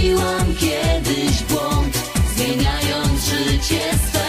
Zrobiłam kiedyś błąd, zmieniając życie sto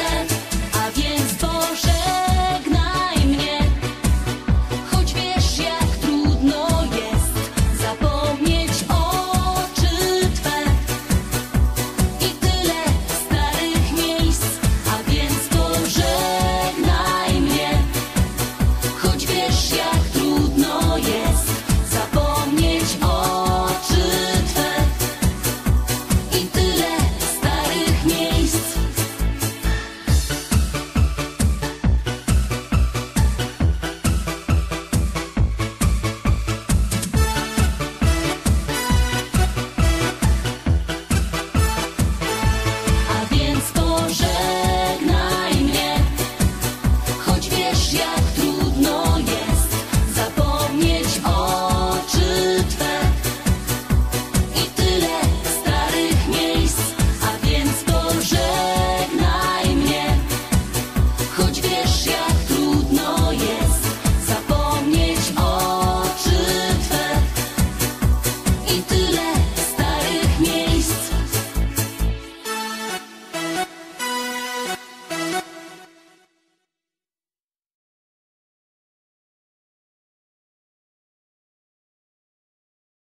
Yeah.